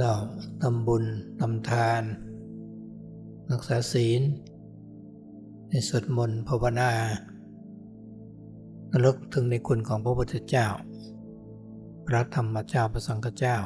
เราทำบุญทำทาน รักษาศีลในสวดมนต์ภาวนาระลึกถึงในคุณของพระพุทธเจ้า พระธรรมเจ้าพระสังฆเจ้า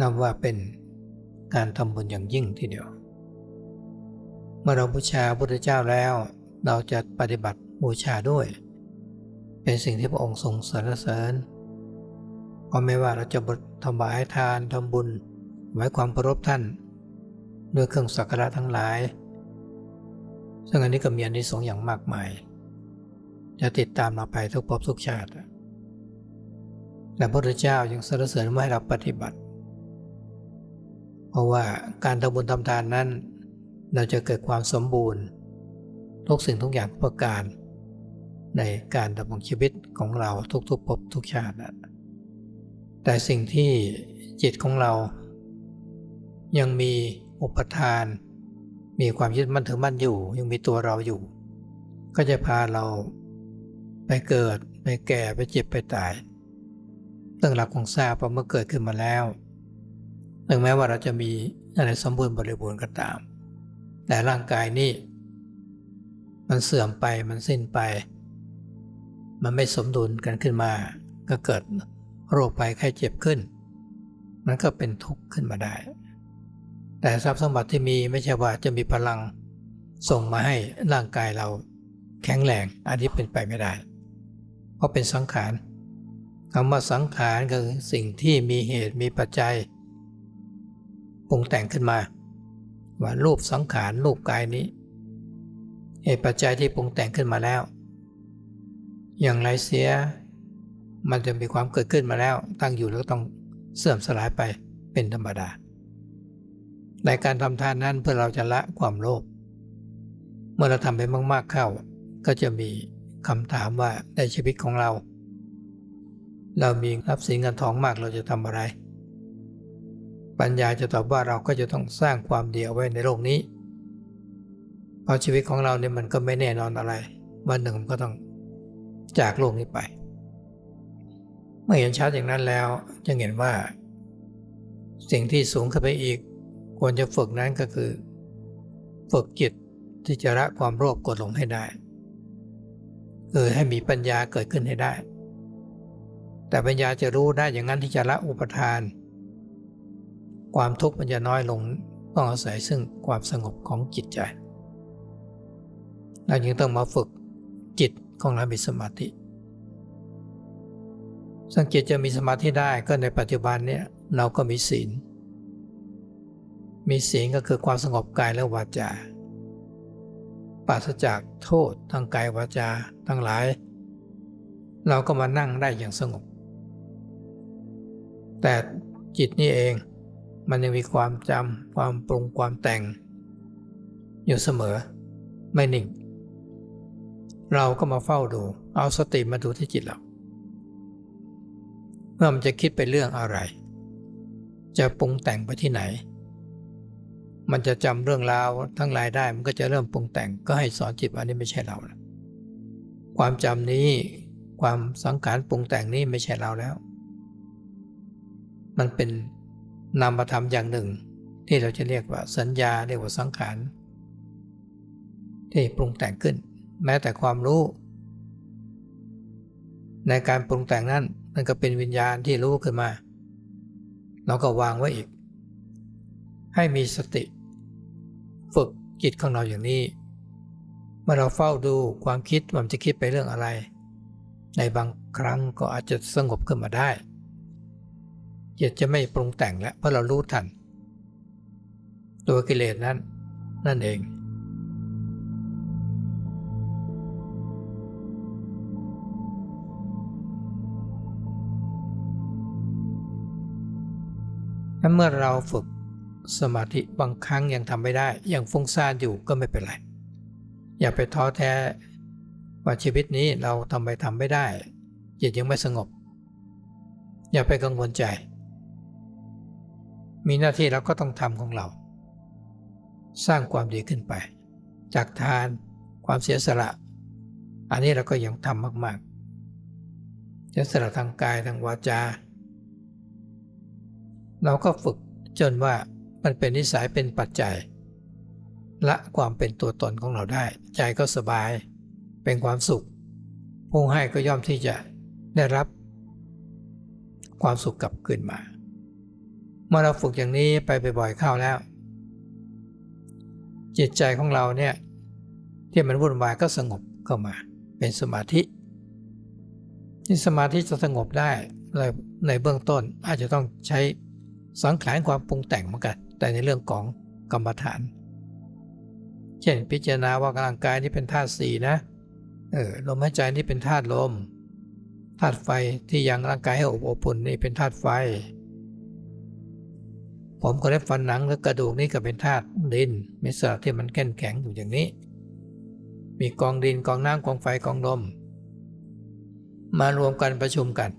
นับว่าเป็นการทำบุญอย่างยิ่งทีเดียว เมื่อเราบูชาพระพุทธเจ้าแล้ว เราจะปฏิบัติบูชาด้วย เป็นสิ่งที่พระองค์ทรงสรรเสริญ ก็ไม่ว่าเราจะบทำบายทานทำบุญ ไว้ความเคารพท่าน ด้วยเครื่องสักการะทั้งหลาย ซึ่งอันนี้ก็มีอันนี้สงอย่างมากมาย จะติดตามเราไปทุกภพทุกชาติและพระพุทธเจ้ายังสรรเสริญว่าให้เราปฏิบัติ เพราะว่าการทำบุญทำทานนั้น เราจะเกิดความสมบูรณ์ ทุกสิ่งทุกอย่างประการ ในการดำรงชีวิตของเราทุกๆภพทุกชาตินะ แต่สิ่งที่จิตของเรา ยังมีอุปทาน มีความยึดมั่นถือมั่นอยู่ ยังมีตัวเราอยู่ ก็จะพาเราไปเกิด ไปแก่ไปเจ็บไปตายซึ่งเราคงทราบว่าเมื่อเกิดขึ้นมาแล้วถึงแม้ว่าเราจะมีอะไรสมบูรณ์บริบูรณ์ก็ตาม แต่ร่างกายนี่ มันเสื่อมไปมันสิ้นไป มันไม่สมดุลกันขึ้นมา ก็เกิด โรคภัยไข้เจ็บขึ้น มันก็เป็นทุกข์ขึ้นมาได้ แต่ทรัพย์สมบัติที่มีไม่ใช่ว่าจะมีพลังส่งมาให้ร่างกายเราแข็งแรงอันนี้เป็นไปไม่ได้ เพราะเป็นสังขารคำว่าสังขารคือสิ่งที่มีเหตุมีปัจจัยปรุงแต่งขึ้นมา ว่ารูปสังขารรูปกายนี้เหตุปัจจัยที่ปรุงแต่งขึ้นมาแล้ว อย่างไรเสีย มันจะมีความเกิดขึ้นมาแล้ว ตั้งอยู่แล้วต้องเสื่อมสลายไปเป็นธรรมดา ในการทำทานนั้นเพื่อเราจะละความโลภ เมื่อเราทำไปมาก ๆเข้า ก็จะมีคำถามว่าในชีวิตของเรา เรามีรัพย์สินเงินทองมากเราจะทำอะไร ปัญญาจะตอบว่าเราก็จะต้องสร้างความดีเอาไว้ในโลกนี้ เพราะชีวิตของเราเนี่ยมันก็ไม่แน่นอนอะไร วันหนึ่งมันก็ต้องจากโลกนี้ไป มื่อเห็นชัดอย่างนั้นแล้วจะเห็นว่า สิ่งที่สูงขึ้นไปอีก ควรจะฝึกนั้นก็คือ ฝึกจิตที่จะละความโลภกดลงให้ได้คือให้มีปัญญาเกิดขึ้นให้ได้ แต่ปัญญาจะรู้ได้อย่างนั้นที่จะละอุปทาน ความทุกข์มันจะน้อยลงต้องอาศัยซึ่งความสงบของจิตใจเราจึงต้องมาฝึกจิตของเรามีสมาธิ สังเกตจะมีสมาธิได้ก็ในปัจจุบันเนี่ยเราก็มีศีล มีศีลก็คือความสงบกายและวาจาปราศจากโทษทางกายวาจาทั้งหลาย เราก็มานั่งได้อย่างสงบ แต่จิตนี่เองมันยังมีความจำความปรุงความแต่ง อยู่เสมอไม่นิ่ง เราก็มาเฝ้าดู เอาสติมาดูที่จิตเรา เมื่อมันจะคิดไปเรื่องอะไร จะปรุงแต่งไปที่ไหน มันจะจำเรื่องราวทั้งหลายได้มันก็จะเริ่มปรุงแต่งก็ให้สอนจิตว่านี่ไม่ใช่เราแล้วความจำนี้ความสังขารปรุงแต่งนี้ไม่ใช่เราแล้ว มันเป็นนามธรรมอย่างหนึ่ง ที่เราจะเรียกว่าสัญญาเรียกว่าสังขารที่ปรุงแต่งขึ้น แม้แต่ความรู้ ในการปรุงแต่งนั้น มันก็เป็นวิญญาณที่รู้ขึ้นมา เราก็วางไว้อีก ให้มีสติ ฝึกจิตของเราอย่างนี้ เมื่อเราเฝ้าดูความคิดว่ามันจะคิดไปเรื่องอะไร ในบางครั้งก็อาจจะสงบขึ้นมาได้จิตจะไม่ปรุงแต่งแล้วเพราะเรารู้ทัน ตัวกิเลสนั้นนั่นเอง ถ้าเมื่อเราฝึกสมาธิบางครั้งยังทำไม่ได้ ยังฟุ้งซ่านอยู่ก็ไม่เป็นไร อย่าไปท้อแท้ว่าชีวิตนี้เราทำไปทำไม่ได้ จิตยังไม่สงบ อย่าไปกังวลใจ มีหน้าที่เราก็ต้องทำของเรา สร้างความดีขึ้นไป จากทานความเสียสละ อันนี้เราก็ยังทำมากๆเสียสละทางกายทางวาจา เราก็ฝึกจนว่ามันเป็นนิสัยเป็นปัจจัยละความเป็นตัวตนของเราได้ ใจก็สบายเป็นความสุข ผู้ให้ก็ย่อมที่จะได้รับ ความสุขกลับคืนมา เมื่อเราฝึกอย่างนี้ไปบ่อยๆเข้าแล้ว จิตใจของเราเนี่ยที่มันวุ่นวายก็สงบเข้ามา เป็นสมาธิที่สมาธิจะสงบได้เลยในเบื้องต้นอาจจะต้องใช้ สังขารความปรุงแต่งเหมือนกัน แต่ในเรื่องของกรรมฐาน เช่นพิจารณาว่าร่างกายนี้เป็นธาตุสี่นะเออลมหายใจนี่เป็นธาตุลมธาตุไฟที่ยังร่างกายให้อบอบอุ่นนี่เป็นธาตุไฟ ผมก็ได้ฟันหนังหรือกระดูกนี่ก็เป็นธาตุดินมีสระที่มันแข็งแข็งอยู่อย่างนี้ มีกองดินกองน้ำกองไฟกองลมมารวมกันประชุมกัน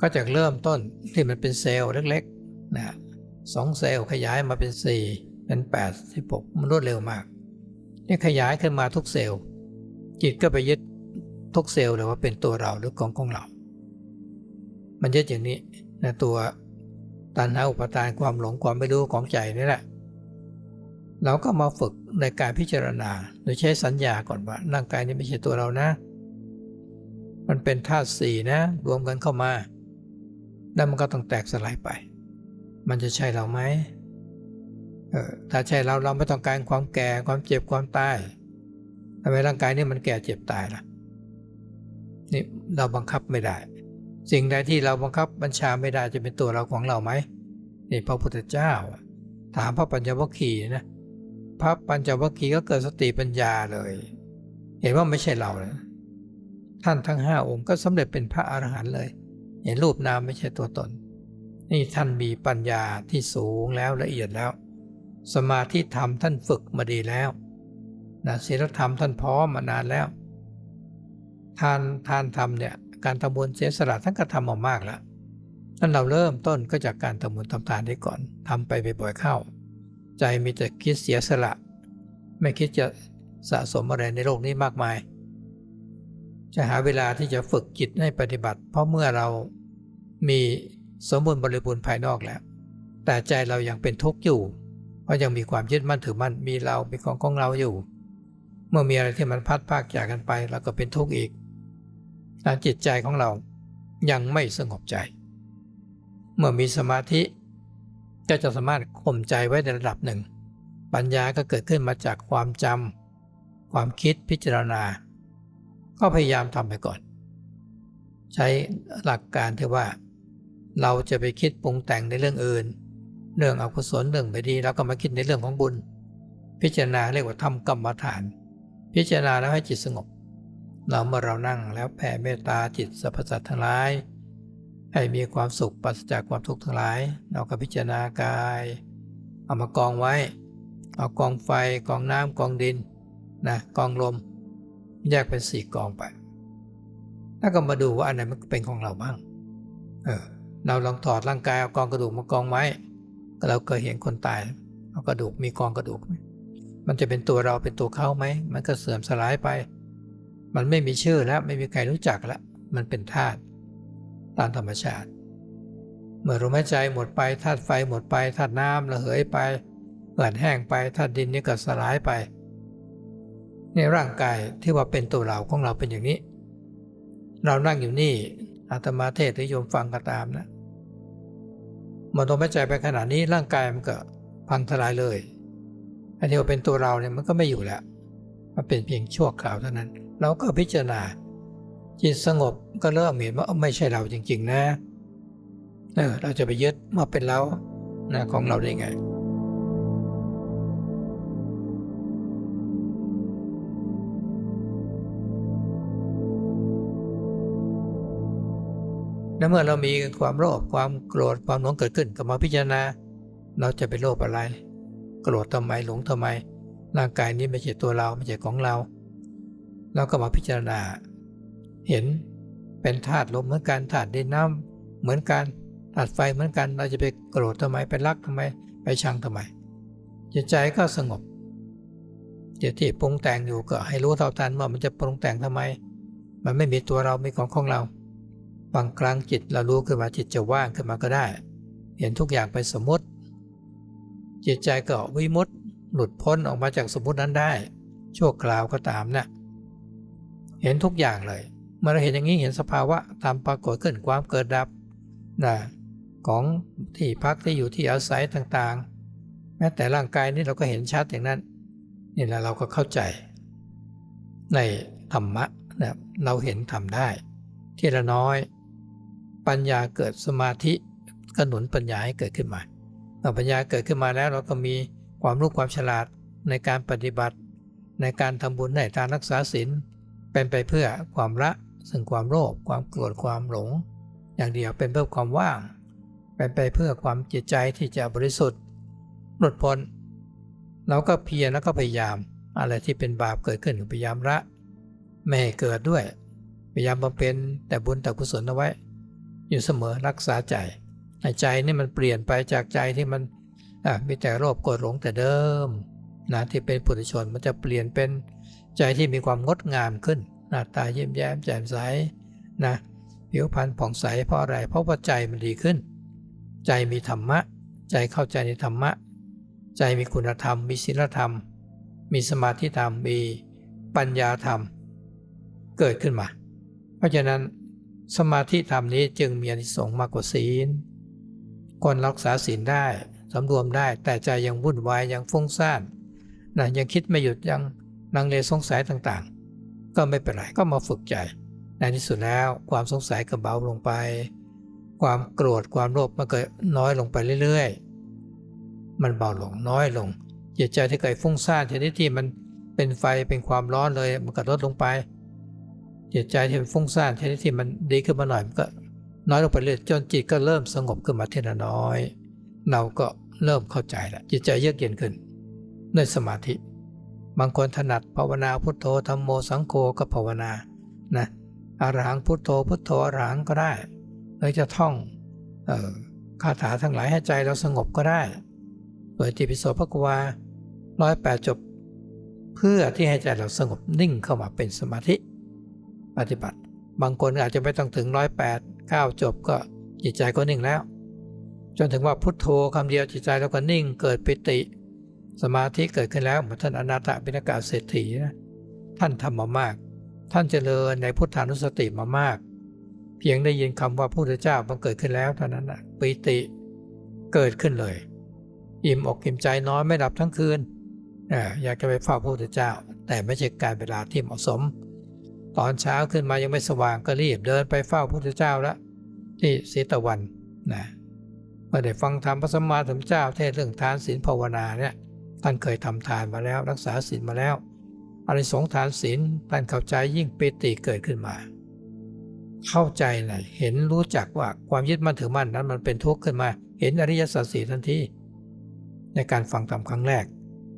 ก็จากเริ่มต้นที่มันเป็นเซลล์เล็กๆนะสองเซลล์ขยายมาเป็น 4 เป็น8 16มันรวดเร็วมากนี่ขยายขึ้นมาทุกเซลล์ จิตก็ไปยึดทุกเซลล์เลยว่าเป็นตัวเราหรือของของเรา มันยึดอย่างนี้นะตัวตัณหาอุปทานความหลงความไม่รู้ของใจนี่แหละ เราก็มาฝึกในการพิจารณาโดยใช้สัญญาก่อนว่าร่างกายนี้ไม่ใช่ตัวเรานะ มันเป็นธาตุสี่นะ รวมกันเข้ามา แล้วมันก็ต้องแตกสลายไป มันจะใช่เราไหมเออถ้าใช่เราเราไม่ต้องการความแก่ความเจ็บความตายทำไมร่างกายนี่มันแก่เจ็บตายล่ะนี่เราบังคับไม่ได้ สิ่งใดที่เราบังคับบัญชาไม่ได้จะเป็นตัวเราของเราไหมนี่พระพุทธเจ้า ถามพระปัญจวัคคีย์นะพระปัญจวัคคีย์ก็เกิดสติปัญญาเลย เห็นว่าไม่ใช่เราเลยท่านทั้งห้าองค์ก็สำเร็จเป็นพระอรหันต์เลย เห็นรูปนามไม่ใช่ตัวตน นี่ท่านมีปัญญาที่สูงแล้วละเอียดแล้ว สมาธิธรรมท่านฝึกมาดีแล้วนะศีลธรรมท่านพร้อมมานานแล้ว ทานทานธรรมเนี่ยการทำบุญเสียสละท่านก็ทำมามากแล้วนั่นเราเริ่มต้นก็จากการทำบุญทำทานได้ก่อนทำไปบ่อยๆเข้า ใจมีแต่คิดเสียสละ ไม่คิดจะสะสมอะไรในโลกนี้มากมาย จะหาเวลาที่จะฝึกจิตให้ปฏิบัติ เพราะเมื่อเรามีสมบูรณ์บริบูรณ์ภายนอกแล้ว แต่ใจเรายังเป็นทุกข์อยู่ เพราะยังมีความยึดมั่นถือมั่นมีเรามีของของเราอยู่ เมื่อมีอะไรที่มันพัดพากจากกันไปเราก็เป็นทุกข์อีกการจิตใจของเรายังไม่สงบใจ เมื่อมีสมาธิก็จะสามารถข่มใจไว้ในระดับหนึ่ง ปัญญาก็เกิดขึ้นมาจากความจำความคิดพิจารณา ก็พยายามทำไปก่อน ใช้หลักการที่ว่า เราจะไปคิดปรุงแต่งในเรื่องอื่น เรื่องอกุศลเรื่องไม่ดีแล้วก็มาคิดในเรื่องของบุญ พิจารณาเรียกว่าทำกรรมฐาน พิจารณาแล้วให้จิตสงบ เราเมื่อเรานั่งแล้วแผ่เมตตาจิตสรรพสัตว์ทั้งหลายให้มีความสุขปราศจากความทุกข์ทั้งหลาย เราก็พิจารณากายเอามากองไว้ เอากองไฟกองน้ำกองดินนะกองลม แยกเป็นสี่กองไป แล้วก็มาดูว่าอันไหนมันเป็นของเราบ้าง เออ เราลองถอดร่างกายเอากองกระดูกมากองไว้ก็เราเคยเห็นคนตายเอากระดูกมีกองกระดูกไหมมันจะเป็นตัวเราเป็นตัวเขาไหม มันก็เสื่อมสลายไป มันไม่มีชื่อแล้วไม่มีใครรู้จักแล้ว มันเป็นธาตุตามธรรมชาติ เมื่อลมหายใจหมดไปธาตุไฟหมดไปธาตุน้ำระเหยไปเหือดแห้งไปธาตุดินนี่ก็สลายไป ในร่างกายที่ว่าเป็นตัวเราของเราเป็นอย่างนี้ เรานั่งอยู่นี่อาตมาเทศหรือโยมฟังก็ตามนะมันต้องไม่ใจไปขนาดนี้ร่างกายมันก็พังทลายเลย อันที่ว่าเป็นตัวเราเนี่ยมันก็ไม่อยู่แล้วมันเป็นเพียงชั่วคราวเท่านั้น เราก็พิจารณา จิตสงบก็เริ่มเห็นว่าไม่ใช่เราจริง ๆ นะเออเราจะไปยึดมาเป็นเรานะของเราได้ไง และเมื่อเรามีความโลภความโกรธความหลงเกิดขึ้นก็มาพิจารณา เราจะไปโลภอะไร โกรธทำไมหลงทำไม ร่างกายนี้ไม่ใช่ตัวเราไม่ใช่ของเราเราก็มาพิจารณา เห็นเป็นธาตุลมเหมือนกันธาตุดินน้ำเหมือนกันธาตุไฟเหมือนกันเราจะไปโกรธทำไมไปรักทำไม ไปชังทำไมจิตใจก็สงบจิตที่ปรุงแต่งอยู่ก็ให้รู้เท่าทันว่ามันจะปรุงแต่งทำไม มันไม่มีตัวเราไม่ของของเรา บางครั้งจิตเรารู้ขึ้นมาจิตจะว่างขึ้นมาก็ได้ เห็นทุกอย่างเป็นสมมติ จิตใจก็วิมุตต์หลุดพ้นออกมาจากสมมตินั้นได้ ชั่วคราวก็ตามนะเห็นทุกอย่างเลย เมื่อเราเห็นอย่างนี้เห็นสภาวะตามปรากฏขึ้นความเกิดดับนะของที่พักที่อยู่ที่อาศัยต่างๆ แม้แต่ร่างกายนี่เราก็เห็นชัดอย่างนั้นนี่แหละเราก็เข้าใจ ในธรรมะนะเราเห็นทำได้ ทีละน้อย ปัญญาเกิดสมาธิก็หนุนปัญญาให้เกิดขึ้นมาเมื่อปัญญาเกิดขึ้นมาแล้วเราก็มีความรู้ความฉลาดในการปฏิบัติ ในการทำบุญในทานรักษาศีลเป็นไปเพื่อความละซึ่งความโลภความโกรธความหลง อย่างเดียวเป็นเพื่อความว่าง เป็นไปเพื่อความจิตใจที่จะบริสุทธิ์หลุดพ้นเราก็เพียรแล้วก็พยายามอะไรที่เป็นบาปเกิดขึ้นพยายามละไม่ให้เกิดด้วย พยายามบำเพ็ญแต่บุญแต่กุศลเอาไว้ อยู่เสมอรักษาใจในใจนี่มันเปลี่ยนไปจากใจที่มันมีแต่โลภโกรธหลงแต่เดิมนะที่เป็นปุถุชนมันจะเปลี่ยนเป็นใจที่มีความงดงามขึ้นหน้าตาเยี่ยมแย้มแจ่มใสนะผิวพรรณผ่องใสเพราะอะไร เพราะว่าใจมันดีขึ้น ใจมีธรรมะ ใจเข้าใจในธรรมะ ใจมีคุณธรรม มีศีลธรรม มีสมาธิธรรม มีปัญญาธรรม เกิดขึ้นมา เพราะฉะนั้น สมาธิธรรมนี้จึงมีอนิสงส์มากกว่าศีลคนรักษาศีลได้สำรวมได้แต่ใจยังวุ่นวายยังฟุ้งซ่านนะยังคิดไม่หยุดยังลังเลสงสัยต่างๆ ก็ไม่เป็นไรก็มาฝึกใจ ในที่สุดแล้วความสงสัยก็เบาลงไป ความโกรธความโลภมันก็น้อยลงไปเรื่อยๆ มันเบาลงน้อยลงจิตใจที่เคยฟุ้งซ่านชนิดที่มันเป็นไฟเป็นความร้อนเลยมันก็ลดลงไป จิตใจที่มันฟุ้งซ่านชนิดที่มันดีขึ้นมาหน่อยมันก็น้อยลงไปเรื่อยจนจิตก็เริ่มสงบขึ้นมาทีละน้อย เราก็เริ่มเข้าใจแล้วจิตใจเยือกเย็นขึ้นด้วยสมาธิ บางคนถนัดภาวนาพุทโธธรรมโมสังโฆก็ภาวนานะอรหังพุทโธพุทโธอรหังก็ได้หรือจะท่องออคาถาทั้งหลายให้ใจเราสงบก็ได้เปิดจิตปิโสภควาร้อยแปดจบ เพื่อที่ให้ใจเราสงบนิ่งเข้ามาเป็นสมาธิ ปฏิบัติ บางคนอาจจะไม่ต้องถึงร้อยแปดเก้าจบก็จิตใจก็นิ่งแล้ว จนถึงว่าพุทโธคำเดียวจิตใจเราก็นิ่งเกิดปิติ สมาธิเกิดขึ้นแล้วเหมือนท่านอนาถบิณกาเศรษฐีนะท่านทำมามาก ท่านเจริญในพุทธานุสติมามาก เพียงได้ยินคำว่าพระพุทธเจ้าบังเกิดขึ้นแล้วเท่านั้นนะปิติเกิดขึ้นเลย อิ่มอกอิ่มใจน้อยไม่หลับทั้งคืนอยากจะไปเฝ้าพระพุทธเจ้า แต่ไม่ใช่การเวลาที่เหมาะสม ตอนเช้าขึ้นมายังไม่สว่างก็รีบเดินไปเฝ้าพระพุทธเจ้าแล้วที่สีตะวันนะเมื่อได้ฟังธรรมพระสัมมาสัมพุทธเจ้าเทศเรื่องทานศีลภาวนาเนี่ยท่านเคยทำทานมาแล้วรักษาศีลมาแล้วอริสงทานศีลท่านเข้าใจยิ่งปิติเกิดขึ้นมา เข้าใจเลยเห็นรู้จักว่าความยึดมั่นถือมั่นนั้นมันเป็นทุกข์ขึ้นมา เห็นอริยสัจสี่ทันทีในการฟังธรรมครั้งแรก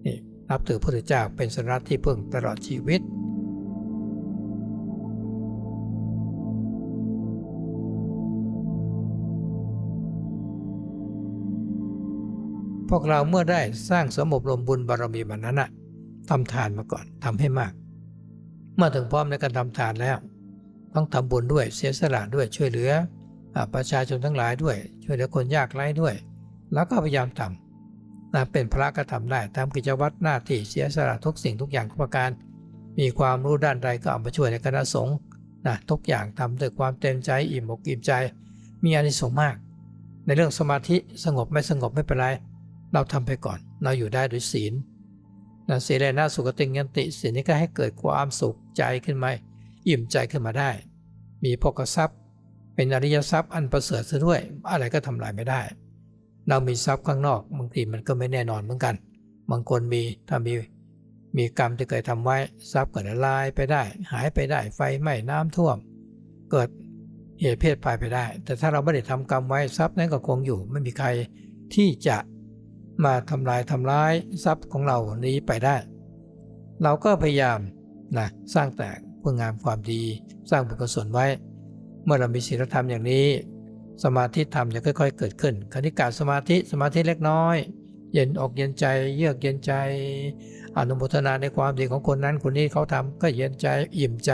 นี่นับถือพระพุทธเจ้าเป็นสรัที่พึ่งตลอดชีวิต พวกเราเมื่อได้สร้างสมบรมบุญบารมีมันนั้นอะทำทานมาก่อนทำให้มาก เมื่อถึงพร้อมในการทำทานแล้ว ต้องทำบุญด้วยเสียสละด้วยช่วยเหลือประชาชนทั้งหลายด้วย ช่วยเหลือคนยากไร้ด้วย แล้วก็พยายามทำนะเป็นพระก็ทำได้ทำกิจวัตรหน้าที่เสียสละทุกสิ่งทุกอย่างทุกประการ มีความรู้ด้านใดก็เอามาช่วยในคณะสงฆ์นะทุกอย่างทำด้วยความเต็มใจอิ่มอกอิ่มใจ มีอานิสงส์มาก ในเรื่องสมาธิสงบไม่สงบไม่เป็นไร เราทำไปก่อน เราอยู่ได้ด้วยศีลนะศีลเลนะสุขติงยันติศีลนี้ก็ให้เกิดความสุขใจขึ้นมาอิ่มใจขึ้นมาได้ มีพกทรัพย์ เป็นอริยทรัพย์อันประเสริฐซะด้วย อะไรก็ทำลายไม่ได้ เรามีทรัพย์ข้างนอกบางทีมันก็ไม่แน่นอนเหมือนกัน บางคนมีถ้ามีมีกรรมที่เคยทำไว้ทรัพย์ก็ละลายไปได้ หายไปได้ไฟไหม้น้ำท่วม เกิดเหตุเพศภัยไปได้ แต่ถ้าเราไม่ได้ทำกรรมไว้ทรัพย์นั้นก็คงอยู่ ไม่มีใครที่จะ มาทำลายทำร้ายทรัพย์ของเรานี้ไปได้ เราก็พยายามนะสร้างแต่เพื่องามความดี สร้างบุญกุศลไว้ เมื่อเรามีศีลธรรมอย่างนี้ สมาธิธรรมจะค่อย ๆ เกิดขึ้นคณิกาสมาธิสมาธิเล็กน้อย เย็นอกเย็นใจ เยือกเย็นใจอนุโมทนาในความดีของคนนั้นคนนี้เขาทำก็เย็นใจอิ่มใจ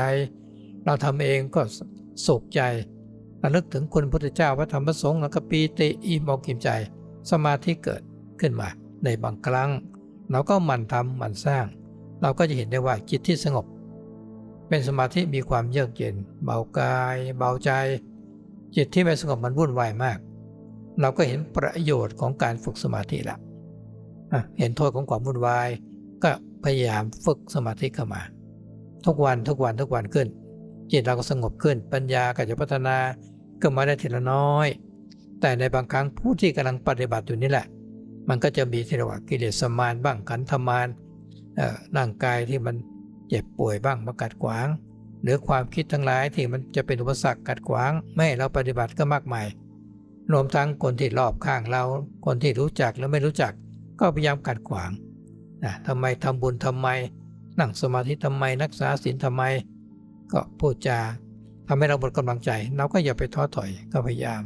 เราทำเองก็สุขใจระลึกถึงคุณพระพุทธเจ้าพระธรรมพระสงฆ์แล้วก็ปีติอิ่มอกอิ่มใจ สมาธิเกิด ขึ้นมา ในบางครั้ง เราก็มันทำมันสร้าง เราก็จะเห็นได้ว่าจิตที่สงบ เป็นสมาธิมีความเยือกเย็น เบากาย เบาใจ จิตที่ไม่สงบมันวุ่นวายมาก เราก็เห็นประโยชน์ของการฝึกสมาธิละอะเห็นโทษของความวุ่นวาย ก็พยายามฝึกสมาธิเข้ามา ทุกวันทุกวันทุกวันขึ้น จิตเราก็สงบขึ้นปัญญาก็จะพัฒนาขึ้นมาได้ทีละน้อย แต่ในบางครั้งผู้ที่กำลังปฏิบัติอยู่นี่แหละ มันก็จะมีที่เรียกว่ากิเลสมานบ้างขันธมานเอ่อร่างกายที่มันเจ็บป่วยบ้างมากัดขวาง หรือความคิดทั้งหลายที่มันจะเป็นอุปสรรคกัดขวาง ไม่ให้เราปฏิบัติก็มากมายรวมทั้งคนที่รอบข้างเรา คนที่รู้จักและไม่รู้จัก ก็พยายามกัดขวางนะทำไมทำบุญทำไม นั่งสมาธิทำไมรักษาศีลทำไม ก็พูดจาทำให้เราหมดกำลังใจ เราก็อย่าไปท้อถอยก็พยายาม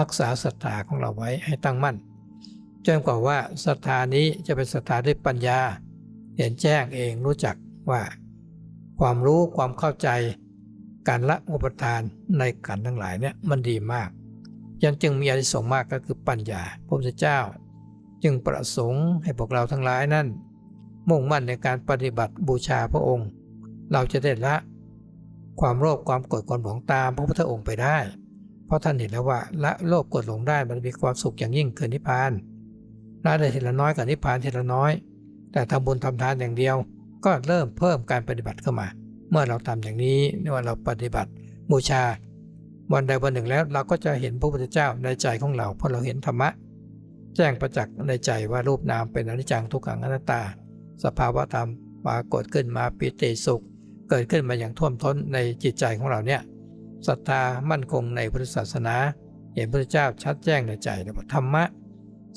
รักษาศรัทธาของเราไว้ให้ตั้งมั่น จนกว่าว่าศรัทธานี้จะเป็นศรัทธาด้วยปัญญา เห็นแจ้งเองรู้จักว่า ความรู้ความเข้าใจ การละอุปทานในขันทั้งหลายเนี่ยมันดีมาก ยังจึงมีอานิสงส์มากก็คือปัญญาพระพุทธเจ้า จึงประสงค์ให้พวกเราทั้งหลายนั้นมุ่งมั่นในการปฏิบัติบูชาพระองค์ เราจะได้ละ ความโลภความโกรธความหลงตามพระพุทธองค์ไปได้ เพราะท่านเห็นแล้วว่าละโลภโกรธหลงได้มันมีความสุขอย่างยิ่งคือนิพพาน ละได้ทีละน้อยกับนิพพานทีละน้อย แต่ทำบุญทำทานอย่างเดียว ก็เริ่มเพิ่มการปฏิบัติเข้ามา เมื่อเราทำอย่างนี้เมื่อเราปฏิบัติบูชา วันใดวันหนึ่งแล้วเราก็จะเห็นพระพุทธเจ้าในใจของเราเพราะเราเห็นธรรมะ แจ้งประจักษ์ในใจว่ารูปนามเป็นอนิจจังทุกขังอนัตตา สภาวะธรรมปรากฏขึ้นมาปิติสุข เกิดขึ้นมาอย่างท่วมท้นในจิตใจของเราเนี่ยศรัทธามั่นคงในพุทธศาสนา เห็นพระเจ้าชัดแจ้งในใจแล้วว่าธรรมะ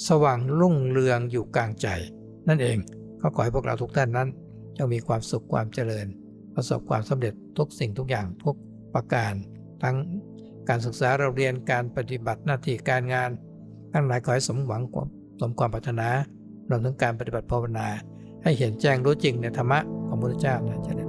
สว่างรุ่งเรืองอยู่กลางใจ นั่นเองก็ขอให้พวกเราทุกท่านนั้นจงมีความสุขความเจริญ ประสบความสำเร็จทุกสิ่งทุกอย่างทุกประการ ทั้งการศึกษาเราเรียนการปฏิบัติหน้าที่การงานทั้งหลายขอให้สมหวังสมความปรารถนารวมถึงการปฏิบัติภาวนา ให้เห็นแจ้งรู้จริงในธรรมะของพระพุทธเจ้านะเจริญ